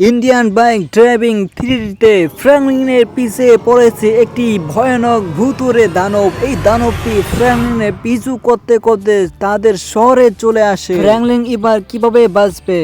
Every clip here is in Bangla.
ইন্ডিয়ান বাইক ড্রাইভিং থ্রিতে ফ্র্যাঙ্কলিনের পিছে পড়েছে একটি ভয়ানক ভূতুরে দানব। এই দানবটি ফ্র্যাঙ্কলিনের পিছু করতে করতে তাদের শহরে চলে আসে। ফ্র্যাঙ্কলিন এবার কীভাবে বাঁচবে?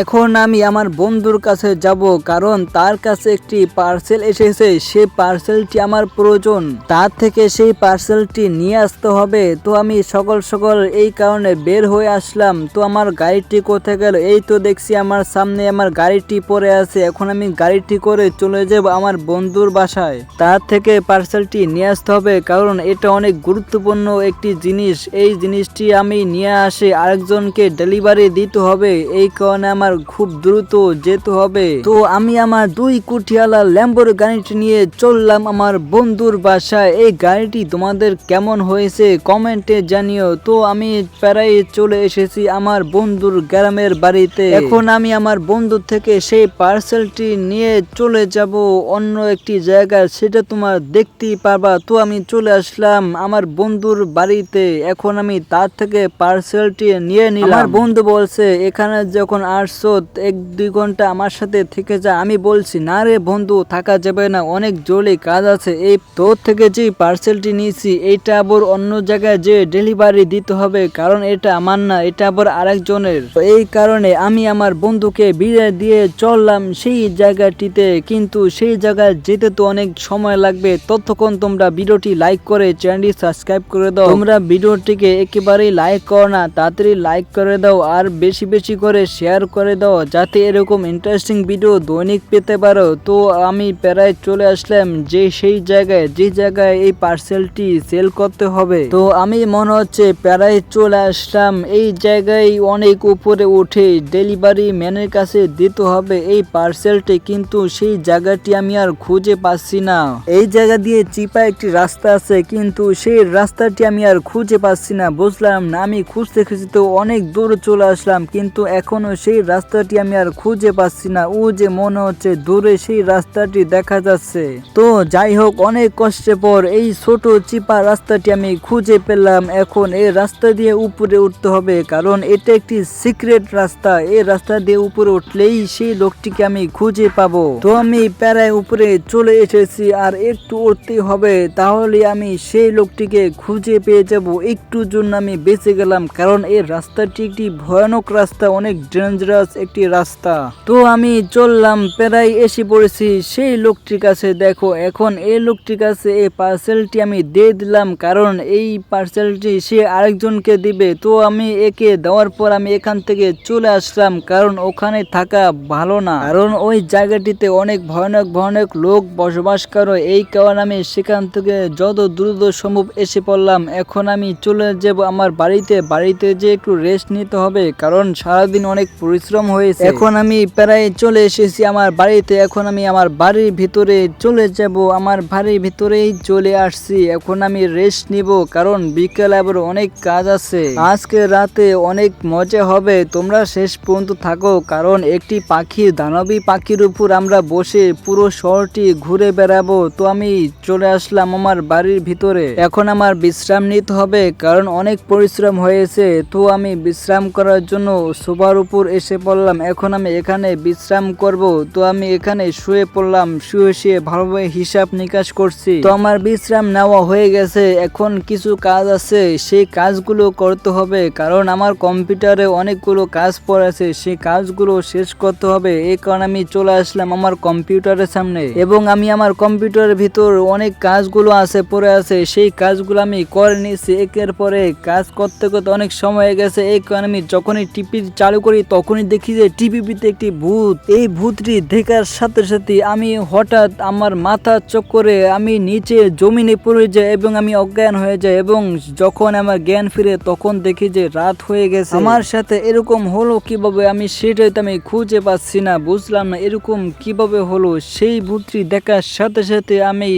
এখন আমি আমার বন্ধুর কাছে যাব কারণ তার কাছে একটি পার্সেল এসেছে। সেই পার্সেলটি আমার প্রয়োজন। তার থেকে সেই পার্সেলটি নিয়ে আসতে হবে। তো আমি সকল সকল এই কারণে বের হয়ে আসলাম। তো আমার গাড়িটি কোথায় গেল? এই তো দেখছি আমার সামনে আমার গাড়িটি পড়ে আছে, এখন আমি গাড়িটি করে চলে যাব আমার বন্ধুর বাসায়। তার থেকে পার্সেলটি নিয়ে আসতে হবে, কারণ এটা অনেক গুরুত্বপূর্ণ একটি জিনিস। এই জিনিসটি আমি নিয়ে আসে আরেকজনকে ডেলিভারি দিতে হবে, এই কারণে আমার খুব দ্রুত যেতে হবে। তো আমি আমার দুই কুটিয়ালা ল্যাম্বোর গাড়িটি নিয়ে চললাম আমার বন্ধুর বাসায়। এই গাড়িটি তোমাদের কেমন হয়েছে কমেন্টে জানিও। তো আমি প্রায় চলে এসেছি আমার বন্ধুর গ্রামের বাড়িতে। এখন আমি আমার বন্ধুর থেকে সেই পার্সেলটি নিয়ে চলে যাব অন্য একটি জায়গায়, সেটা তোমার দেখতেই পারবা। তো আমি চলে আসলাম আমার বন্ধুর বাড়িতে। এখন আমি তার থেকে পার্সেলটি নিয়ে নিলাম। আমার বন্ধু বলছে, এখানে যখন আসছো, এক দুই ঘণ্টা আমার সাথে থেকে যা। আমি বলছি, না রে বন্ধু, থাকা যাবে না, অনেক জরুরি কাজ আছে। এই তোর থেকে যে পার্সেলটি নিয়েছি, এইটা আবার অন্য জায়গায় যে ডেলিভারি দিতে হবে, কারণ এটা আমার না, এটা আবার আরেকজনের। এই কারণে আমি আমার বন্ধুকে বিদায় দিয়ে চললাম সেই জায়গাটিতে, কিন্তু সেই জায়গায় যেতে তো অনেক সময় লাগবে। ততক্ষণ তোমরা ভিডিওটি লাইক করে চ্যানেলটি সাবস্ক্রাইব করে দাও। তোমরা ভিডিওটিকে একেবারেই লাইক করো না, তাড়াতাড়ি লাইক করে দাও আর বেশি বেশি করে শেয়ার করে দাও যাতে এরকম ইন্টারেস্টিং ভিডিও দৈনিক পেতে পারো। তো আমি প্রায় চলে আসলাম যে সেই জায়গায়, যে জায়গায় এই পার্সেলটি সেল করতে হবে। তো আমি মনে হচ্ছে প্রায় চলে আসলাম। এই জায়গায় অনেক উপরে উঠে ডেলিভারি ম্যানের কাছে দিতে হবে। এই পার্সেলটি কিন্তু সেই জায়গাটি আমি আর খুঁজে পাচ্ছি না। এই জায়গা দিয়ে চিপা একটি রাস্তা আছে, কিন্তু সেই রাস্তাটি আমি আর খুঁজে পাচ্ছি না। বুঝলাম না, আমি খুঁজতে খুঁজতে অনেক দূরে চলে আসলাম, কিন্তু এখনও সেই রাস্তাটি আমি আর খুঁজে পাচ্ছি না। ও যে মনে হচ্ছে দূরে সেই রাস্তাটি দেখা যাচ্ছে। তো যাই হোক, অনেক কষ্টের পর এই ছোট চিপা রাস্তাটি আমি খুঁজে পেলাম। এখন এই রাস্তা দিয়ে উপরে উঠতে হবে, কারণ এটা একটি সিক্রেট রাস্তা। এই রাস্তা দিয়ে উপরে উঠলেই সেই লোকটিকে আমি খুঁজে পাবো। তো আমি প্যারায় উপরে চলে এসেছি আর একটু উঠতে হবে, তাহলে আমি সেই লোকটিকে খুঁজে পেয়ে যাব। একটু জন্য আমি বেঁচে গেলাম, কারণ এই রাস্তাটি একটি ভয়ানক রাস্তা, অনেক ডেঞ্জারাস একটি রাস্তা। তো আমি চললাম, প্যারায় এসে পড়েছি। সেই লোকটির কাছে দেখো, এখন এই লোকটির কাছে এই পার্সেলটি আমি দিয়ে দিলাম, কারণ এই পার্সেলটি সে আরেকজনকে দিবে। তো আমি একে দেওয়ার পর আমি এখান থেকে চলে আসলাম, কারণ ওখানে থাকা ভালো না। কারণ ওই জায়গাটিতে অনেক ভয়ানক ভয়ানক লোক বসবাস করে। এই কারণে আমি সেখান থেকে যত দ্রুত সম্ভব এসে পড়লাম। এখন আমি চলে যাব আমার বাড়িতে। বাড়িতে যে একটু রেস্ট নিতে হবে, কারণ সারাদিন অনেক পরিশ্রম হয়েছে। এখন আমি প্রায় চলে এসেছি আমার বাড়িতে। এখন আমি আমার বাড়ির ভিতরে চলে যাব। আমার বাড়ির ভিতরেই চলে আসছি। এখন আমি রেস্ট নিব, কারণ বিকেল আবার অনেক কাজ আছে। আজকে রাতে অনেক মজা হবে। তোমরা শেষ পর্যন্ত থাকো, কারণ একটি পাখি দানবী পাখির উপর আমরা বসে পুরো শহরটি ঘুরে বেড়াবো। তো আমি চলে আসলাম আমার বাড়ির ভিতরে। এখন আমার বিশ্রাম নিতে হবে, কারণ অনেক পরিশ্রম হয়েছে। তো আমি বিশ্রাম করার জন্য সোফার উপর এসে পড়লাম। এখন আমি এখানে বিশ্রাম করব। তো আমি এখানে শুয়ে পড়লাম, শুয়ে শুয়ে ভালোভাবে হিসাব নিকাশ করছি। তো আমার বিশ্রাম নেওয়া হয়ে গেছে। এখন কিছু কাজ আছে, সেই কাজগুলো করতে হবে। কারণ আমার কম্পিউটারে অনেকগুলো কাজ পড়েছে সেই কাজগুলো শেষ করতে হবে। এই কারণে আমি চলে আসলাম আমার কম্পিউটারের সামনে। এবং আমি আমার কম্পিউটারের ভিতর অনেক কাজগুলো আছে, পড়ে আছে। সেই কাজগুলো আমি করে নিয়েছি। একের পরে কাজ করতে করতে অনেক সময় গেছে। এই কারণে আমি যখনই টিভি চালু করি, তখনই দেখি যে টিভিতে একটি ভূত। এই ভূতটি দেখার সাথে সাথে আমি হঠাৎ আমার মাথা চক্করে আমি নিচে জমিনে পড়ে যাই এবং আমি অজ্ঞান হয়ে যাই এবং যখন আমার জ্ঞান ফিরে তখন দেখি যে রাত হয়ে গেছে। আমার সাথে এরকম হলো কীভাবে আমি সেটাই তো আমি খুঁজে পাচ্ছি না বুঝলাম না এরকম কীভাবে হলো, সেই ভূতটি দেখার সাথে সাথে আমি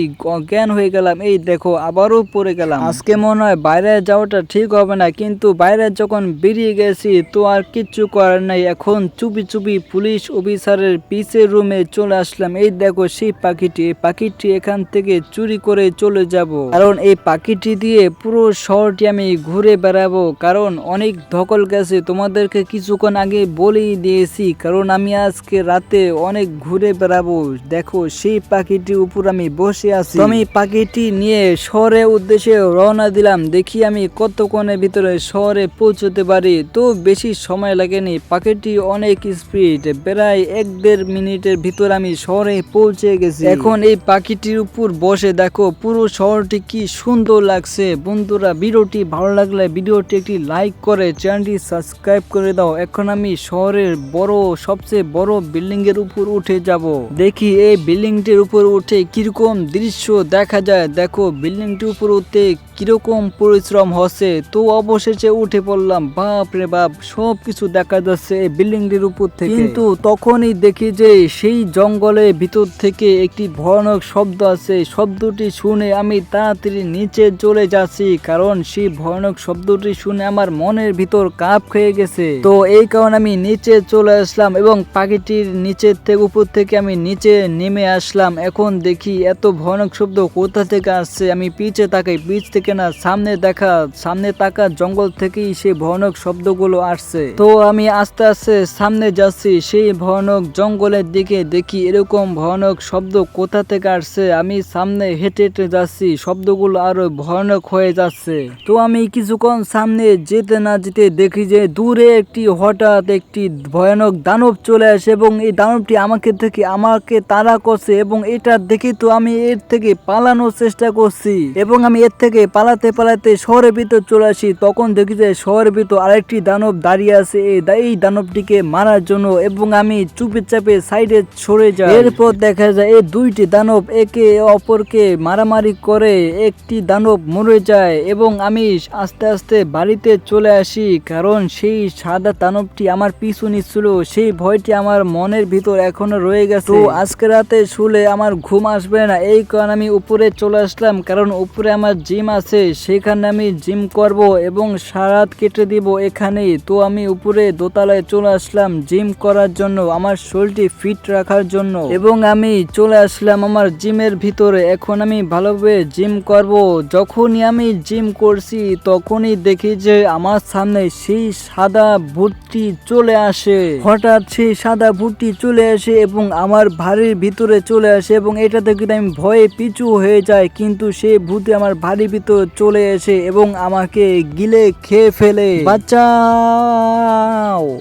জ্ঞান হয়ে গেলাম। এই দেখো, আবারও পড়ে গেলাম। আজকে মনে হয় বাইরে যাওয়াটা ঠিক হবে না, কিন্তু বাইরে যখন বেরিয়ে গেছি তো আর কিচ্ছু করার নাই। এখন চুপি চুপি পুলিশ অফিসারের পিছের রুমে চলে আসলাম। এই দেখো, সেই পাখিটি, এই পাখিটি এখান থেকে চুরি করে চলে যাব। কারণ এই পাখিটি দিয়ে পুরো শহরটি আমি ঘুরে বেড়াবো। কারণ অনেক ধকল গেছে, তোমাদেরকে কিছুক্ষণ আগে বলেই দিয়েছি। কারণ আমি আজ আজকে রাতে অনেক ঘুরে বেড়াবো। দেখো, সেই পাখিটির উপর আমি বসে আছি। আমি পাখিটি নিয়ে শহরের উদ্দেশ্যে রওনা দিলাম। দেখি আমি কতক্ষণের ভিতরে শহরে পৌঁছতে পারি। তো বেশি সময় লাগেনি। পাখিটি অনেক স্পিড প্রায় এক দেড় মিনিটের ভিতর আমি শহরে পৌঁছে গেছি। এখন এই পাখিটির উপর বসে দেখো, পুরো শহরটি কি সুন্দর লাগছে। বন্ধুরা, ভিডিওটি ভালো লাগলে ভিডিওটি একটি লাইক করে চ্যানেলটি সাবস্ক্রাইব করে দাও। এখন আমি শহরের বড়, সবচেয়ে বড় বিল্ডিং বিল্ডিংয়ের উপর উঠে যাব। দেখি এই বিল্ডিংটির উপর উঠে কীরকম দৃশ্য দেখা যায়। দেখো, বিল্ডিংটির উপর উঠতে কীরকম পরিশ্রম হচ্ছে, তো অবশেষে উঠে পড়লাম। বাপ রে বাপ সব কিছু দেখা যাচ্ছে এই বিল্ডিংটির উপর থেকে। কিন্তু তখনই দেখি যে সেই জঙ্গলের ভিতর থেকে একটি ভয়ানক শব্দ আছে। শব্দটি শুনে আমি তাড়াতাড়ি নিচে চলে যাচ্ছি, কারণ সেই ভয়ানক শব্দটি শুনে আমার মনের ভিতর কাপ খেয়ে গেছে। তো এই কারণে আমি নিচে চলে আসলাম এবং পাখিটির নিচের থেকে উপর থেকে আমি নিচে নেমে আসলাম। এখন দেখি এত ভয়ানক শব্দ কোথা থেকে আসছে? আমি পিছে তাকাই, পিছ থেকে না, সামনে দেখা, সামনে তাকা জঙ্গল থেকেই সেই ভয়ানক শব্দগুলো আসছে। তো আমি আস্তে আস্তে সামনে যাচ্ছি, সেই ভয়ানক জঙ্গলের দিকে দেখি এরকম ভয়ানক শব্দ কোথা থেকে আসছে। আমি সামনে হেঁটে হেঁটে যাচ্ছি, শব্দগুলো আরও ভয়ানক হয়ে যাচ্ছে। তো আমি কিছুক্ষণ সামনে যেতে না যেতে দেখি যে দূরে একটি হঠাৎ একটি ভয়ানক দানব চলে আসে এবং এই দানবটি আমাকে থেকে আমাকে তাড়া করছে এবং এটা দেখে তো আমি এর থেকে পালানোর চেষ্টা করছি এবং আমি এর থেকে পালাতে পালাতে শহরের ভিতর চলে আসি। তখন দেখি যে শহরের ভিতর আরেকটি দানব দাঁড়িয়ে আছে। এই দানবটিকে মারার জন্য এবং আমি চুপে চাপে সাইডে সরে যাই। এরপর দেখা যায় এই দুইটি দানব একে অপরকে মারামারি করে একটি দানব মরে যায় এবং আমি আস্তে আস্তে বাড়িতে চলে আসি কারণ সেই সাদা দানবটি আমার পিছু নিচ্ছিল। সেই ভয়টি আমার মনের ভিতর এখনও রয়ে গেছে। আজকে রাতে শুলে আমার ঘুম আসবে না। এই কারণে আমি উপরে চলে আসলাম কারণ উপরে আমার জিম আছে। সেখানে আমি জিম করব এবং সারাত কেটে দিব এখানেই। তো আমি উপরে দোতলায় চলে আসলাম জিম করার জন্য, আমার শরীরটি ফিট রাখার জন্য। এবং আমি চলে আসলাম আমার জিমের ভিতরে। এখন আমি ভালোভাবে জিম করব। যখনই আমি জিম করছি, তখনই দেখি যে আমার সামনে সেই সাদা ভুটটি চলে আসে। হঠাৎ সেই সাদা ভুটটি চলে আসে এবং আমার ভারির ভিতরে চলে আসে এবং এটা দেখে আমি ভয়ে পিছু হয়ে যায় কিন্তু সেই ভূতে আমার ভারী ভিতর চলে এসে এবং আমাকে গিলে খেয়ে ফেলে। বাঁচাও।